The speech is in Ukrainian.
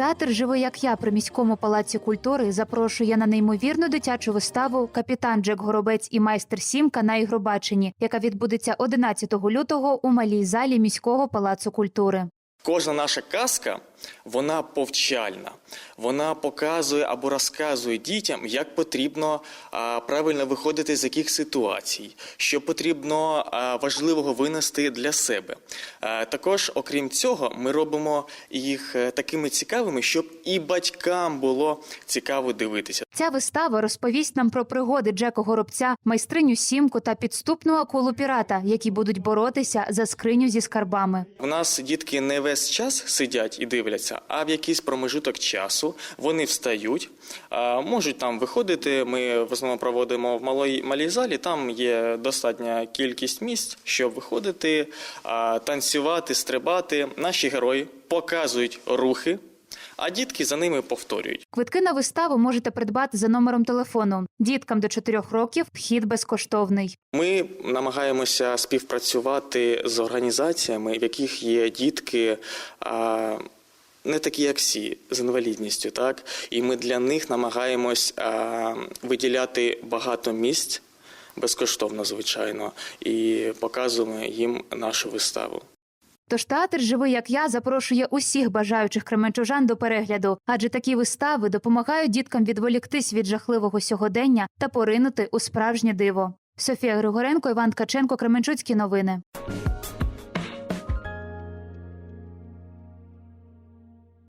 Театр Живий як я при міському палаці культури запрошує на неймовірну дитячу виставу Капітан Джек Горобець і майстер Сімка на Ігробаченні, яка відбудеться 11 лютого у малій залі міського палацу культури. Кожна наша казка вона повчальна. Вона показує або розказує дітям, як потрібно правильно виходити з яких ситуацій, що потрібно важливого винести для себе. Також, окрім цього, ми робимо їх е, такими цікавими, щоб і батькам було цікаво дивитися. Ця вистава розповість нам про пригоди Джека Горобця, майстриню Сімку та підступну акулу пірата, які будуть боротися за скриню зі скарбами. У нас дітки не весь час сидять і дивляться, а в якийсь промежуток часу вони встають, можуть там виходити. Ми в основному проводимо в малій, малій залі. Там є достатня кількість місць, щоб виходити, танцювати, стрибати. Наші герої показують рухи, а дітки за ними повторюють. Квитки на виставу можете придбати за номером телефону. Діткам до 4 років вхід безкоштовний. Ми намагаємося співпрацювати з організаціями, в яких є дітки. А, не такі, як всі, з інвалідністю, так і ми для них намагаємось а, виділяти багато місць безкоштовно, звичайно, і показуємо їм нашу виставу. Тож театр Живий як я запрошує усіх бажаючих кременчужан до перегляду, адже такі вистави допомагають діткам відволіктись від жахливого сьогодення та поринути у справжнє диво. Софія Григоренко, Іван Ткаченко, Кременчуцькі новини.